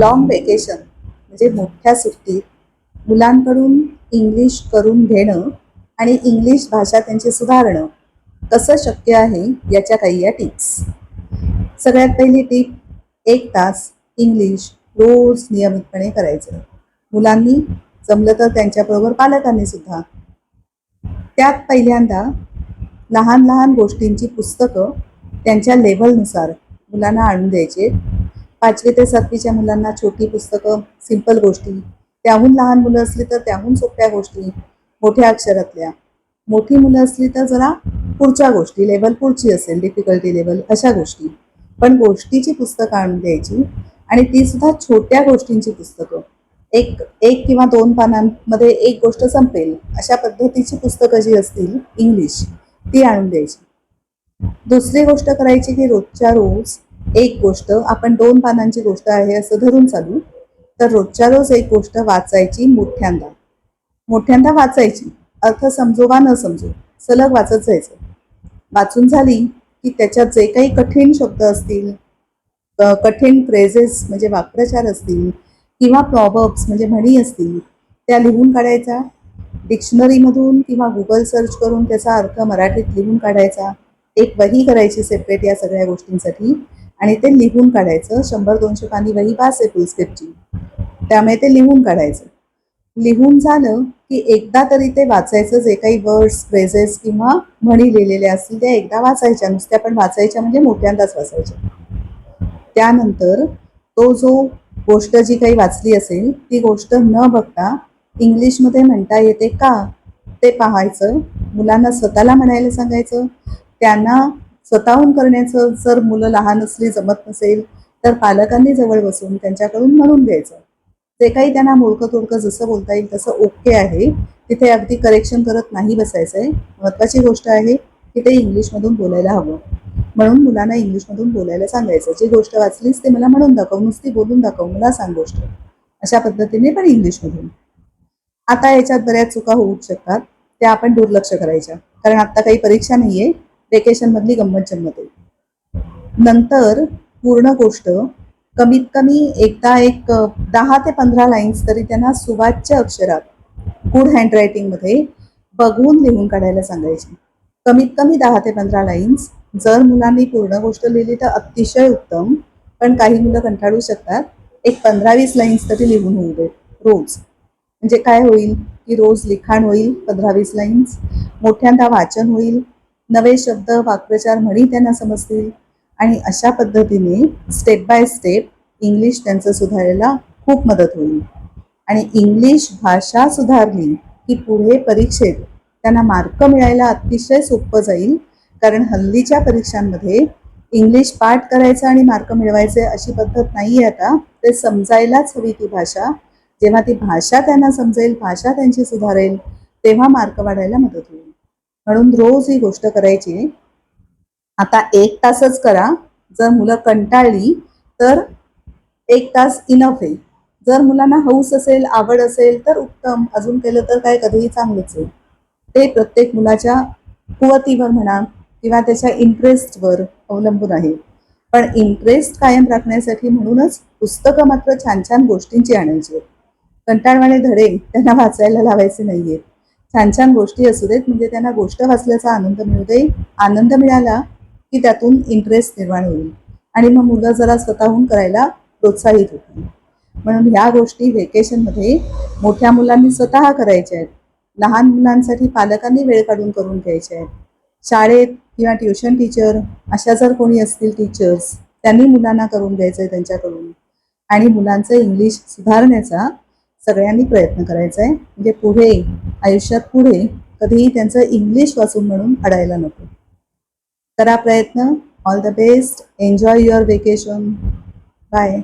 Long vacation म्हणजे मोठ्या सुट्टीत मुलांकडून इंग्लिश करून घेणं आणि इंग्लिश भाषा त्यांची सुधारणं कसं शक्य आहे याच्या काही या टिप्स सगळ्यात पहिली टीप एक तास इंग्लिश रोज नियमितपणे करायचं. मुलांनी जमलं तर त्यांच्याबरोबर पालकांनी सुद्धा. त्यात पहिल्यांदा लहान लहान गोष्टींची पुस्तकं त्यांच्या लेवलनुसार मुलांना आणून द्यायचे. पाचवी ते सातवीच्या मुलांना छोटी पुस्तकं सिंपल गोष्टी. त्याहून लहान मुलं असली तर त्याहून सोप्या गोष्टी मोठ्या अक्षरातल्या. मोठी मुलं असली तर जरा पुढच्या गोष्टी लेवल पुढची असेल डिफिकल्टी लेवल अशा गोष्टी. पण गोष्टीची पुस्तकं आणून द्यायची आणि ती सुद्धा छोट्या गोष्टींची पुस्तकं. एक एक किंवा दोन पानांमध्ये एक गोष्ट संपेल अशा पद्धतीची पुस्तकं जी असतील इंग्लिश ती आणून द्यायची. दुसरी गोष्ट करायची की रोजच्या रोज एक गोष्ट आपण दोन पानांची गोष्ट आहे असं धरून चालू. तर रोजच्या रोज एक गोष्ट वाचायची मोठ्यांदा. मोठ्यांदा वाचायची. अर्थ समजो वा न समजो सलग वाचत जायचं. वाचून झाली की त्याच्यात जे काही कठीण शब्द असतील कठीण फ्रेजेस म्हणजे वाक्प्रचार असतील किंवा प्रॉबर्ब्स म्हणजे म्हणी असतील त्या लिहून काढायच्या डिक्शनरीमधून किंवा गुगल सर्च करून त्याचा अर्थ मराठीत लिहून काढायचा. एक वही करायची सेपरेट या सगळ्या गोष्टींसाठी. आणि ते लिहून काढायचं. शंभर दोनशे पाणी वही बास आहे फुल स्क्रिप्टची त्यामुळे ते लिहून काढायचं. लिहून झालं की एकदा तरी ते वाचायचं. जे काही वर्ड्स फ्रेजेस किंवा म्हणी लिहिलेल्या असतील त्या एकदा वाचायच्या. नुसत्या पण वाचायच्या म्हणजे मोठ्यांदाच वाचायच्या. त्यानंतर तो जो गोष्ट जी काही वाचली असेल ती गोष्ट न बघता इंग्लिशमध्ये म्हणता येते का? ते पाहायचं. मुलांना स्वतःला म्हणायला सांगायचं. त्यांना स्वतःहून करण्याचं जर मुलं लहान असली जमत नसेल तर पालकांनी जवळ बसून त्यांच्याकडून म्हणून घ्यायचं. जे काही त्यांना मोडकं तोडकं जसं बोलता येईल तसं ओके आहे. तिथे अगदी करेक्शन करत नाही बसायचं आहे महत्त्वाची गोष्ट आहे की ते इंग्लिशमधून बोलायला हवं. म्हणून मुलांना इंग्लिशमधून बोलायला सांगायचं. जी गोष्ट वाचलीच ते मला म्हणून दाखव नुसती बोलून दाखव मला सांग गोष्ट. अशा पद्धतीने पण इंग्लिशमधून. आता याच्यात बऱ्याच चुका होऊ शकतात. त्या आपण दुर्लक्ष करायच्या. कारण आता काही परीक्षा नाहीये. वेकेशन मधली गंमत जम्मत आहे नंतर पूर्ण गोष्ट कमीत कमी एकदा एक दहा ते पंधरा लाईन्स तरी त्यांना सुवाच्य अक्षरात गुड हँडरायटिंगमध्ये बघून लिहून काढायला सांगायची. कमीत कमी दहा ते पंधरा लाईन्स जर मुलांनी पूर्ण गोष्ट लिहिली तर अतिशय उत्तम पण काही मुलं कंटाळू शकतात एक पंधरा वीस लाईन्स तरी लिहून होऊ दे रोज. म्हणजे काय होईल? की रोज लिखाण होईल पंधरा वीस लाईन्स मोठ्यांदा वाचन होईल नवे शब्द वाक्प्रचार म्हणी त्यांना समजतील. आणि अशा पद्धतीने स्टेप बाय स्टेप इंग्लिश त्यांचं सुधारायला खूप मदत होईल. आणि इंग्लिश भाषा सुधारली की पुढे परीक्षेत त्यांना मार्क मिळायला अतिशय सोपं जाईल. कारण हल्लीच्या परीक्षांमध्ये इंग्लिश पाठ करायचं आणि मार्क मिळवायचे अशी पद्धत नाही आहे आता. ते समजायलाच हवी ती भाषा. जेव्हा ती भाषा त्यांना समजेल भाषा त्यांची सुधारेल तेव्हा मार्क वाढायला मदत होईल. म्हणून रोज ही गोष्ट करायची. आता एक तासच करा. जर मुलं कंटाळली तर एक तास इनफ आहे. जर मुलांना हौस असेल आवड असेल तर उत्तम. अजून केलं तर काय? कधीही चांगलंच आहे. ते प्रत्येक मुलाच्या कुवतीवर म्हणा किंवा त्याच्या इंटरेस्टवर अवलंबून आहे. पण इंटरेस्ट कायम राखण्यासाठी म्हणूनच पुस्तकं मात्र छान छान गोष्टींची आणायची आहेत. कंटाळवाणे धडे. त्यांना वाचायला लावायचे नाहीयेत छान छान गोष्टी असू देत म्हणजे त्यांना गोष्ट वाचल्याचा आनंद मिळू दे आनंद मिळाला की त्यातून इंटरेस्ट निर्माण होईल. आणि मग मुलं जरा स्वतःहून करायला प्रोत्साहित होतील. म्हणून ह्या गोष्टी व्हेकेशनमध्ये मोठ्या मुलांनी स्वतः करायच्या आहेत. लहान मुलांसाठी पालकांनी वेळ काढून करून घ्यायच्या आहेत. शाळेत किंवा ट्युशन टीचर अशा जर कोणी असतील टीचर्स त्यांनी मुलांना करून घ्यायचं आहे त्यांच्याकडून. आणि मुलांचं इंग्लिश सुधारण्याचा सगळ्यांनी प्रयत्न करायचा आहे. म्हणजे पुढे आयुष्यात पुढे कधीही त्यांचं इंग्लिश वाचून म्हणून अडायला नको. करा प्रयत्न. All the best enjoy your vacation bye